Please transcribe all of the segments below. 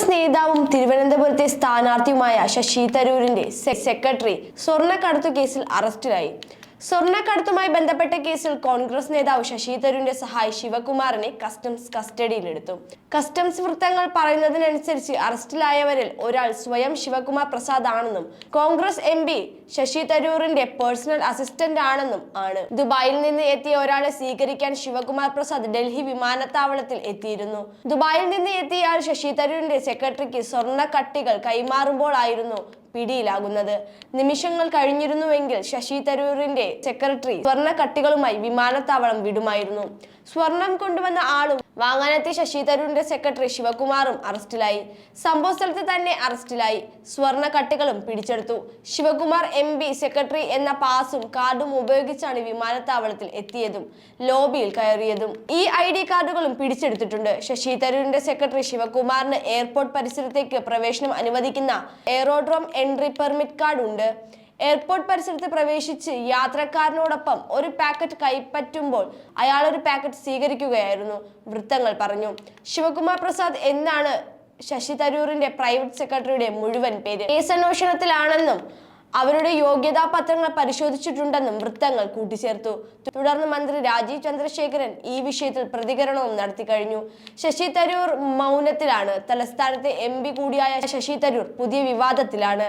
കോൺഗ്രസ് നേതാവും തിരുവനന്തപുരത്തെ സ്ഥാനാർത്ഥിയുമായ ശശി തരൂരിന്റെ സെക്രട്ടറി സ്വർണക്കടത്തു കേസിൽ അറസ്റ്റിലായി സ്വർണക്കടത്തുമായി ബന്ധപ്പെട്ട കേസിൽ കോൺഗ്രസ് നേതാവ് ശശി തരൂരിന്റെ സഹായി ശിവകുമാറിനെ കസ്റ്റംസ് കസ്റ്റഡിയിലെടുത്തു കസ്റ്റംസ് വൃത്തങ്ങൾ പറയുന്നതിനനുസരിച്ച് അറസ്റ്റിലായവരിൽ ഒരാൾ സ്വയം ശിവകുമാർ പ്രസാദ് ആണെന്നും കോൺഗ്രസ് എം പി ശശി തരൂരിന്റെ പേഴ്സണൽ അസിസ്റ്റന്റ് ആണെന്നും ആണ്. ദുബായിൽ നിന്ന് എത്തിയ ഒരാളെ സ്വീകരിക്കാൻ ശിവകുമാർ പ്രസാദ് ഡൽഹി വിമാനത്താവളത്തിൽ എത്തിയിരുന്നു. ദുബായിൽ നിന്ന് എത്തിയ ആൾ ശശി തരൂരിന്റെ സെക്രട്ടറിക്ക് സ്വർണക്കട്ടികൾ കൈമാറുമ്പോൾ കൈമാറുമ്പോഴായിരുന്നു പിടിയിലാകുന്നത്. നിമിഷങ്ങൾ കഴിഞ്ഞിരുന്നുവെങ്കിൽ ശശി തരൂരിന്റെ സെക്രട്ടറി സ്വർണ കട്ടികളുമായി വിമാനത്താവളം വിടുമായിരുന്നു. സ്വർണം കൊണ്ടുവന്ന ആളും വാങ്ങാനെത്തിയ ശശി തരൂരിന്റെ സെക്രട്ടറി ശിവകുമാറും അറസ്റ്റിലായി. സംഭവ സ്ഥലത്ത് തന്നെ അറസ്റ്റിലായി. സ്വർണ കട്ടികളും പിടിച്ചെടുത്തു. ശിവകുമാർ എം സെക്രട്ടറി എന്ന പാസും കാർഡും ഉപയോഗിച്ചാണ് വിമാനത്താവളത്തിൽ എത്തിയതും ലോബിയിൽ കയറിയതും. ഈ ഐ ഡി കാർഡുകളും പിടിച്ചെടുത്തിട്ടുണ്ട്. ശശി തരൂരിന്റെ സെക്രട്ടറി ശിവകുമാറിന് എയർപോർട്ട് പരിസരത്തേക്ക് പ്രവേശനം അനുവദിക്കുന്ന എയറോഡ്രോം എൻട്രി പെർമിറ്റ് കാർഡ് ഉണ്ട് എയർപോർട്ട് പരിസരത്ത് പ്രവേശിച്ച് യാത്രക്കാരനോടൊപ്പം ഒരു പാക്കറ്റ് കൈപ്പറ്റുമ്പോൾ അയാൾ ഒരു പാക്കറ്റ് സ്വീകരിക്കുകയായിരുന്നു. വൃത്തങ്ങൾ പറഞ്ഞു. ശിവകുമാർ പ്രസാദ് എന്നാണ് ശശി തരൂരിന്റെ പ്രൈവറ്റ് സെക്രട്ടറിയുടെ മുഴുവൻ പേര്. കേസ് അന്വേഷണത്തിലാണെന്നും അവരുടെ യോഗ്യതാ പത്രങ്ങൾ പരിശോധിച്ചിട്ടുണ്ടെന്നും വൃത്തങ്ങൾ കൂട്ടിച്ചേർത്തു. തുടർന്ന് മന്ത്രി രാജീവ് ചന്ദ്രശേഖരൻ ഈ വിഷയത്തിൽ പ്രതികരണവും നടത്തി കഴിഞ്ഞു. ശശി തരൂർ മൗനത്തിലാണ്. തലസ്ഥാനത്തെ എം കൂടിയായ ശശി തരൂർ പുതിയ വിവാദത്തിലാണ്.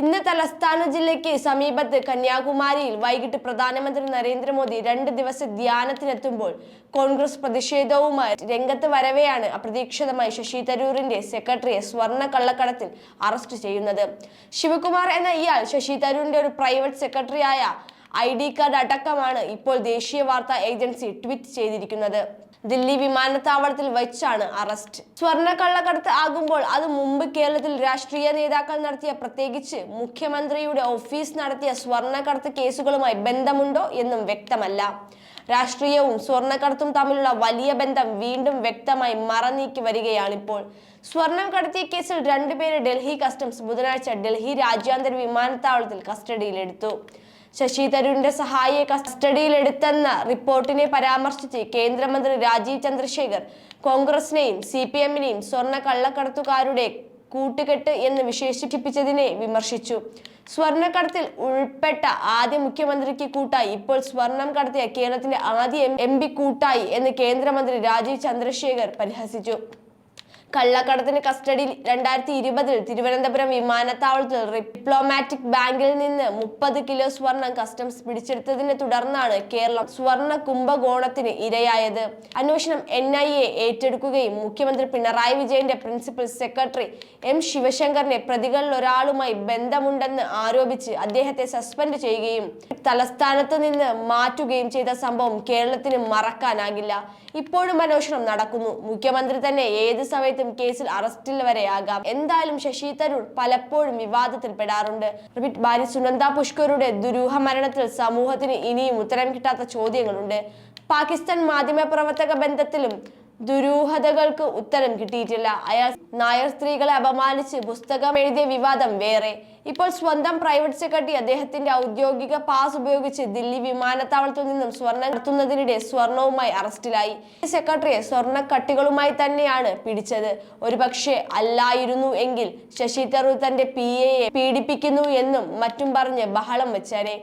ഇന്ന് തലസ്ഥാന ജില്ലയ്ക്ക് സമീപത്ത് കന്യാകുമാരിയിൽ വൈകിട്ട് പ്രധാനമന്ത്രി നരേന്ദ്രമോദി രണ്ട് ദിവസ ധ്യാനത്തിനെത്തുമ്പോൾ കോൺഗ്രസ് പ്രതിഷേധവുമായി രംഗത്ത് വരവെയാണ് അപ്രതീക്ഷിതമായി ശശി തരൂരിന്റെ സെക്രട്ടറിയെ സ്വർണ കള്ളക്കടത്തിൽ അറസ്റ്റ് ചെയ്യുന്നത്. ശിവകുമാർ എന്ന ഇയാൾ ശശി തരൂരിന്റെ ഒരു പ്രൈവറ്റ് സെക്രട്ടറിയായ ഐ ഡി കാർഡ് അടക്കമാണ് ഇപ്പോൾ ദേശീയ വാർത്താ ഏജൻസി ട്വീറ്റ് ചെയ്തിരിക്കുന്നത്. ദില്ലി വിമാനത്താവളത്തിൽ വെച്ചാണ് അറസ്റ്റ്. സ്വർണ കള്ളക്കടത്ത് ആകുമ്പോൾ അത് മുമ്പ് കേരളത്തിൽ രാഷ്ട്രീയ നേതാക്കൾ നടത്തിയ പ്രത്യേകിച്ച് മുഖ്യമന്ത്രിയുടെ ഓഫീസ് നടത്തിയ സ്വർണക്കടത്ത് കേസുകളുമായി ബന്ധമുണ്ടോ എന്നും വ്യക്തമല്ല. രാഷ്ട്രീയവും സ്വർണക്കടത്തും തമ്മിലുള്ള വലിയ ബന്ധം വീണ്ടും വ്യക്തമായി മറനീക്കി വരികയാണിപ്പോൾ. സ്വർണം കടത്തിയ കേസിൽ രണ്ടുപേരെ ഡൽഹി കസ്റ്റംസ് ബുധനാഴ്ച ഡൽഹി രാജ്യാന്തര വിമാനത്താവളത്തിൽ കസ്റ്റഡിയിലെടുത്തു. ശശി തരൂരിന്റെ സഹായിയെ കസ്റ്റഡിയിലെടുത്തെന്ന റിപ്പോർട്ടിനെ പരാമർശിച്ച് കേന്ദ്രമന്ത്രി രാജീവ് ചന്ദ്രശേഖർ കോൺഗ്രസിനെയും സി പി എമ്മിനെയും സ്വർണ കള്ളക്കടത്തുകാരുടെ കൂട്ടുകെട്ട് എന്ന് വിശേഷിപ്പിച്ചതിനെ വിമർശിച്ചു. സ്വർണക്കടത്തിൽ ഉൾപ്പെട്ട ആദ്യ മുഖ്യമന്ത്രിക്ക് കൂട്ടായി ഇപ്പോൾ സ്വർണം കടത്തിയ കേരളത്തിന്റെ ആദ്യ എം പി കൂട്ടായി എന്ന് കേന്ദ്രമന്ത്രി രാജീവ് ചന്ദ്രശേഖർ പരിഹസിച്ചു. കള്ളക്കടത്തിന് കസ്റ്റഡിയിൽ രണ്ടായിരത്തി ഇരുപതിൽ തിരുവനന്തപുരം വിമാനത്താവളത്തിൽ ഡിപ്ലോമാറ്റിക് ബാങ്കിൽ നിന്ന് മുപ്പത് കിലോ സ്വർണം കസ്റ്റംസ് പിടിച്ചെടുത്തതിനെ തുടർന്നാണ് കേരളം സ്വർണ കുംഭകോണത്തിന് ഇരയായത്. അന്വേഷണം എൻ ഐ എ ഏറ്റെടുക്കുകയും മുഖ്യമന്ത്രി പിണറായി വിജയന്റെ പ്രിൻസിപ്പൽ സെക്രട്ടറി എം ശിവശങ്കറിനെ പ്രതികളിൽ ഒരാളുമായി ബന്ധമുണ്ടെന്ന് ആരോപിച്ച് അദ്ദേഹത്തെ സസ്പെൻഡ് ചെയ്യുകയും തലസ്ഥാനത്ത് നിന്ന് മാറ്റുകയും ചെയ്ത സംഭവം കേരളത്തിന് മറക്കാനാകില്ല. ഇപ്പോഴും അന്വേഷണം നടക്കുന്നു. മുഖ്യമന്ത്രി തന്നെ ഏത് സമയത്തും കേസിൽ അറസ്റ്റിൽ വരെയാകാം എന്തായാലും ശശി തരൂർ പലപ്പോഴും വിവാദത്തിൽ പെടാറുണ്ട്. റിപ്പീറ്റ് ഭാര്യ സുനന്ദ പുഷ്കറുടെ ദുരൂഹ മരണത്തിൽ സമൂഹത്തിന് ഇനിയും ഉത്തരം കിട്ടാത്ത ചോദ്യങ്ങളുണ്ട്. പാകിസ്ഥാൻ മാധ്യമ പ്രവർത്തക ബന്ധത്തിലും ദുരൂഹതകൾക്ക് ഉത്തരം കിട്ടിയിട്ടില്ല. അയാൾ നായർ സ്ത്രീകളെ അപമാനിച്ച് പുസ്തകം എഴുതിയ വിവാദം വേറെ. ഇപ്പോൾ സ്വന്തം പ്രൈവറ്റ് സെക്രട്ടറി അദ്ദേഹത്തിന്റെ ഔദ്യോഗിക പാസ് ഉപയോഗിച്ച് ദില്ലി വിമാനത്താവളത്തിൽ നിന്നും സ്വർണം നടത്തുന്നതിനിടെ സ്വർണവുമായി അറസ്റ്റിലായി. സെക്രട്ടറിയെ സ്വർണ കട്ടികളുമായി തന്നെയാണ് പിടിച്ചത്. ഒരുപക്ഷെ അല്ലായിരുന്നു എങ്കിൽ ശശി തരൂർ തന്റെ പി എയെ പീഡിപ്പിക്കുന്നു എന്നും മറ്റും പറഞ്ഞ് ബഹളം വെച്ചേനെ.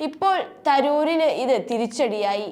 ഇപ്പോൾ തരൂരിന് ഇത് തിരിച്ചടിയായി.